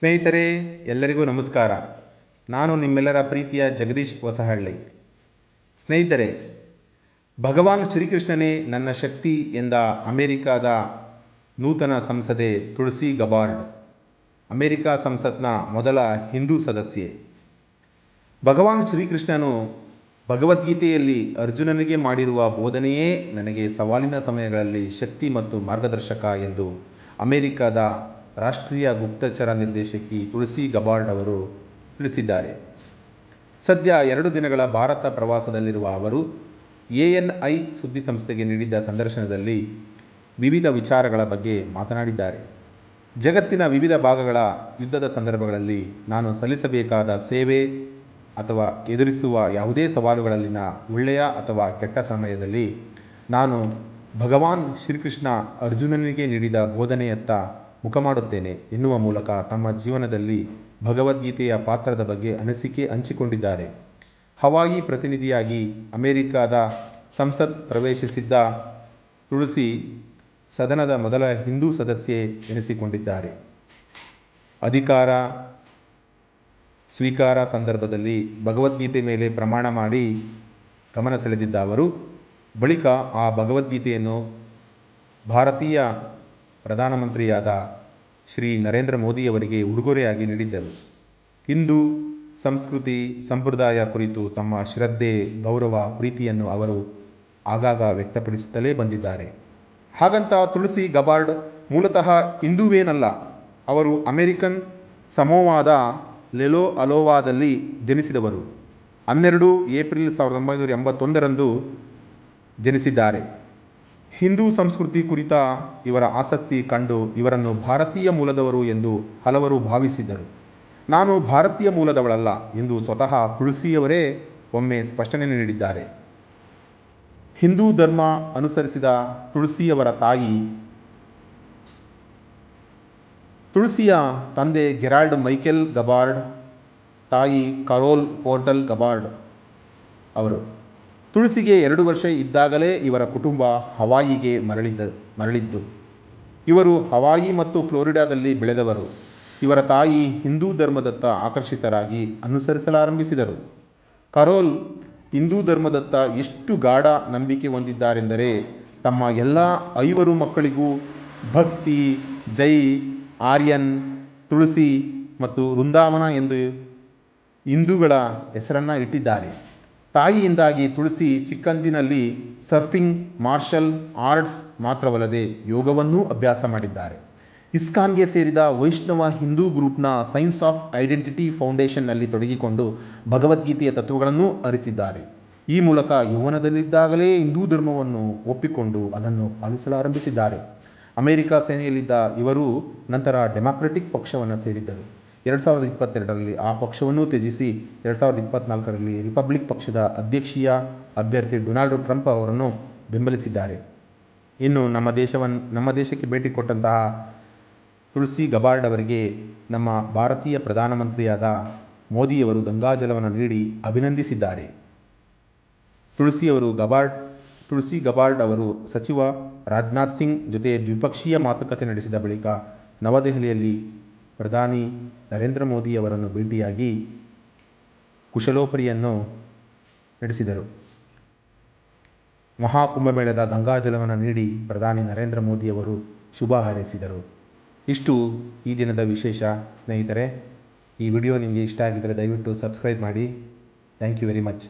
ಸ್ನೇಹಿತರೆ, ಎಲ್ಲರಿಗೂ ನಮಸ್ಕಾರ. ನಾನು ನಿಮ್ಮೆಲ್ಲರ ಪ್ರೀತಿಯ ಜಗದೀಶ್ ಹೊಸಹಳ್ಳಿ. ಸ್ನೇಹಿತರೆ, ಭಗವಾನ್ ಶ್ರೀಕೃಷ್ಣನೇ ನನ್ನ ಶಕ್ತಿ ಎಂದ ಅಮೆರಿಕಾದ ನೂತನ ಸಂಸದೆ ತುಳಸಿ ಗಬಾರ್ಡ್ ಅಮೆರಿಕ ಸಂಸತ್ನ ಮೊದಲ ಹಿಂದೂ ಸದಸ್ಯೆ. ಭಗವಾನ್ ಶ್ರೀಕೃಷ್ಣನು ಭಗವದ್ಗೀತೆಯಲ್ಲಿ ಅರ್ಜುನನಿಗೆ ಮಾಡಿರುವ ಬೋಧನೆಯೇ ನನಗೆ ಸವಾಲಿನ ಸಮಯಗಳಲ್ಲಿ ಶಕ್ತಿ ಮತ್ತು ಮಾರ್ಗದರ್ಶಕ ಎಂದು ಅಮೆರಿಕದ ರಾಷ್ಟ್ರೀಯ ಗುಪ್ತಚರ ನಿರ್ದೇಶಕಿ ತುಳಸಿ ಗಬಾರ್ಡ್ ಅವರು ತಿಳಿಸಿದ್ದಾರೆ. ಸದ್ಯ ಎರಡು ದಿನಗಳ ಭಾರತ ಪ್ರವಾಸದಲ್ಲಿರುವ ಅವರು ಎ ಎನ್ ಐ ಸುದ್ದಿಸಂಸ್ಥೆಗೆ ನೀಡಿದ್ದ ಸಂದರ್ಶನದಲ್ಲಿ ವಿವಿಧ ವಿಚಾರಗಳ ಬಗ್ಗೆ ಮಾತನಾಡಿದ್ದಾರೆ. ಜಗತ್ತಿನ ವಿವಿಧ ಭಾಗಗಳ ಯುದ್ಧದ ಸಂದರ್ಭಗಳಲ್ಲಿ ನಾನು ಸಲ್ಲಿಸಬೇಕಾದ ಸೇವೆ ಅಥವಾ ಎದುರಿಸುವ ಯಾವುದೇ ಸವಾಲುಗಳಲ್ಲಿನ ಒಳ್ಳೆಯ ಅಥವಾ ಕೆಟ್ಟ ಸಮಯದಲ್ಲಿ ನಾನು ಭಗವಾನ್ ಶ್ರೀಕೃಷ್ಣ ಅರ್ಜುನನಿಗೆ ನೀಡಿದ ಬೋಧನೆಯತ್ತ ಮುಖ ಮಾಡುತ್ತೇನೆ ಎನ್ನುವ ಮೂಲಕ ತಮ್ಮ ಜೀವನದಲ್ಲಿ ಭಗವದ್ಗೀತೆಯ ಪಾತ್ರದ ಬಗ್ಗೆ ಅನಿಸಿಕೆ ಹಂಚಿಕೊಂಡಿದ್ದಾರೆ. ಹವಾಯಿ ಪ್ರತಿನಿಧಿಯಾಗಿ ಅಮೆರಿಕದ ಸಂಸತ್ ಪ್ರವೇಶಿಸಿದ್ದ ತುಳಸಿ ಸದನದ ಮೊದಲ ಹಿಂದೂ ಸದಸ್ಯೆ ಎನಿಸಿಕೊಂಡಿದ್ದಾರೆ. ಅಧಿಕಾರ ಸ್ವೀಕಾರ ಸಂದರ್ಭದಲ್ಲಿ ಭಗವದ್ಗೀತೆ ಮೇಲೆ ಪ್ರಮಾಣ ಮಾಡಿ ಗಮನ ಸೆಳೆದಿದ್ದ ಅವರು, ಬಳಿಕ ಆ ಭಗವದ್ಗೀತೆಯನ್ನು ಭಾರತೀಯ ಪ್ರಧಾನಮಂತ್ರಿಯಾದ ಶ್ರೀ ನರೇಂದ್ರ ಮೋದಿಯವರಿಗೆ ಉಡುಗೊರೆಯಾಗಿ ನೀಡಿದ್ದರು ಇಂದು ಸಂಸ್ಕೃತಿ ಸಂಪ್ರದಾಯ ಕುರಿತು ತಮ್ಮ ಶ್ರದ್ಧೆ, ಗೌರವ, ಪ್ರೀತಿಯನ್ನು ಅವರು ಆಗಾಗ ವ್ಯಕ್ತಪಡಿಸುತ್ತಲೇ ಬಂದಿದ್ದಾರೆ. ಹಾಗಂತ ತುಳಸಿ ಗಬಾರ್ಡ್ ಮೂಲತಃ ಹಿಂದೂವೇನಲ್ಲ. ಅವರು ಅಮೆರಿಕನ್ ಸಮೋವಾದ ಲೆಲೋ ಅಲೋವಾದಲ್ಲಿ ಜನಿಸಿದವರು. ಹನ್ನೆರಡು ಏಪ್ರಿಲ್ ಸಾವಿರದ ಒಂಬೈನೂರ ಎಂಬತ್ತೊಂದರಂದು ಜನಿಸಿದ್ದಾರೆ. ಹಿಂದೂ ಸಂಸ್ಕೃತಿ ಕುರಿತ ಇವರ ಆಸಕ್ತಿ ಕಂಡು ಇವರನ್ನು ಭಾರತೀಯ ಮೂಲದವರು ಎಂದು ಹಲವರು ಭಾವಿಸಿದರು. ನಾನು ಭಾರತೀಯ ಮೂಲದವಳಲ್ಲ ಎಂದು ಸ್ವತಃ ತುಳಸಿಯವರೇ ಒಮ್ಮೆ ಸ್ಪಷ್ಟನೆ ನೀಡಿದ್ದಾರೆ. ಹಿಂದೂ ಧರ್ಮ ಅನುಸರಿಸಿದ ತುಳಸಿಯವರ ತಾಯಿ ತುಳಸಿಯ ತಂದೆ ಗೆರಾಲ್ಡ್ ಮೈಕೆಲ್ ಗಬಾರ್ಡ್, ತಾಯಿ ಕರೋಲ್ ಪೋರ್ಟಲ್ ಗಬಾರ್ಡ್ ಅವರು. ತುಳಸಿಗೆ ಎರಡು ವರ್ಷ ಇದ್ದಾಗಲೇ ಇವರ ಕುಟುಂಬ ಹವಾಯಿಗೆ ಮರಳಿದ್ದ ಮರಳಿದ್ದು. ಇವರು ಹವಾಯಿ ಮತ್ತು ಫ್ಲೋರಿಡಾದಲ್ಲಿ ಬೆಳೆದವರು. ಇವರ ತಾಯಿ ಹಿಂದೂ ಧರ್ಮದತ್ತ ಆಕರ್ಷಿತರಾಗಿ ಅನುಸರಿಸಲಾರಂಭಿಸಿದರು. ಕರೋಲ್ ಹಿಂದೂ ಧರ್ಮದತ್ತ ಎಷ್ಟು ಗಾಢ ನಂಬಿಕೆ ಹೊಂದಿದ್ದಾರೆಂದರೆ ತಮ್ಮ ಎಲ್ಲ ಐವರು ಮಕ್ಕಳಿಗೂ ಭಕ್ತಿ, ಜೈ, ಆರ್ಯನ್, ತುಳಸಿ ಮತ್ತು ವೃಂದಾವನ ಎಂದು ಹಿಂದೂಗಳ ಹೆಸರನ್ನು ಇಟ್ಟಿದ್ದಾರೆ. ತಾಯಿಯಿಂದಾಗಿ ತುಳಸಿ ಚಿಕ್ಕಂದಿನಲ್ಲಿ ಸರ್ಫಿಂಗ್, ಮಾರ್ಷಲ್ ಆರ್ಟ್ಸ್ ಮಾತ್ರವಲ್ಲದೆ ಯೋಗವನ್ನೂ ಅಭ್ಯಾಸ ಮಾಡಿದ್ದಾರೆ. ಇಸ್ಕಾನ್ಗೆ ಸೇರಿದ ವೈಷ್ಣವ ಹಿಂದೂ ಗ್ರೂಪ್ನ ಸೈನ್ಸ್ ಆಫ್ ಐಡೆಂಟಿಟಿ ಫೌಂಡೇಶನ್ನಲ್ಲಿ ತೊಡಗಿಕೊಂಡು ಭಗವದ್ಗೀತೆಯ ತತ್ವಗಳನ್ನು ಅರಿತಿದ್ದಾರೆ. ಈ ಮೂಲಕ ಯೌವನದಲ್ಲಿದ್ದಾಗಲೇ ಹಿಂದೂ ಧರ್ಮವನ್ನು ಒಪ್ಪಿಕೊಂಡು ಅದನ್ನು ಪಾಲಿಸಲಾರಂಭಿಸಿದ್ದಾರೆ. ಅಮೆರಿಕ ಸೇನೆಯಲ್ಲಿದ್ದ ಇವರು ನಂತರ ಡೆಮಾಕ್ರೆಟಿಕ್ ಪಕ್ಷವನ್ನು ಸೇರಿದ್ದರು. ಎರಡು ಸಾವಿರದ ಇಪ್ಪತ್ತೆರಡರಲ್ಲಿ ಆ ಪಕ್ಷವನ್ನು ತ್ಯಜಿಸಿ ಎರಡು ಸಾವಿರದ ಇಪ್ಪತ್ತ್ನಾಲ್ಕರಲ್ಲಿ ರಿಪಬ್ಲಿಕ್ ಪಕ್ಷದ ಅಧ್ಯಕ್ಷೀಯ ಅಭ್ಯರ್ಥಿ ಡೊನಾಲ್ಡ್ ಟ್ರಂಪ್ ಅವರನ್ನು ಬೆಂಬಲಿಸಿದ್ದಾರೆ. ಇನ್ನು ನಮ್ಮ ದೇಶವನ್ನು ನಮ್ಮ ದೇಶಕ್ಕೆ ಭೇಟಿ ಕೊಟ್ಟಂತಹ ತುಳಸಿ ಗಬಾರ್ಡ್ ಅವರಿಗೆ ನಮ್ಮ ಭಾರತೀಯ ಪ್ರಧಾನಮಂತ್ರಿಯಾದ ಮೋದಿಯವರು ಗಂಗಾಜಲವನ್ನು ನೀಡಿ ಅಭಿನಂದಿಸಿದ್ದಾರೆ. ತುಳಸಿಯವರು ಗಬಾರ್ಡ್, ತುಳಸಿ ಗಬಾರ್ಡ್ ಅವರು ಸಚಿವ ರಾಜನಾಥ್ ಸಿಂಗ್ ಜೊತೆ ದ್ವಿಪಕ್ಷೀಯ ಮಾತುಕತೆ ನಡೆಸಿದ ಬಳಿಕ ನವದೆಹಲಿಯಲ್ಲಿ ಪ್ರಧಾನಿ ನರೇಂದ್ರ ಮೋದಿಯವರನ್ನು ಭೇಟಿಯಾಗಿ ಕುಶಲೋಪರಿಯನ್ನು ನಡೆಸಿದರು. ಮಹಾಕುಂಭಮೇಳದ ಗಂಗಾಜಲವನ್ನು ನೀಡಿ ಪ್ರಧಾನಿ ನರೇಂದ್ರ ಮೋದಿಯವರು ಶುಭ ಹಾರೈಸಿದರು. ಇಷ್ಟು ಈ ದಿನದ ವಿಶೇಷ. ಸ್ನೇಹಿತರೆ, ಈ ವಿಡಿಯೋ ನಿಮಗೆ ಇಷ್ಟ ಆಗಿದ್ದರೆ ದಯವಿಟ್ಟು ಸಬ್ಸ್ಕ್ರೈಬ್ ಮಾಡಿ. Thank you very much.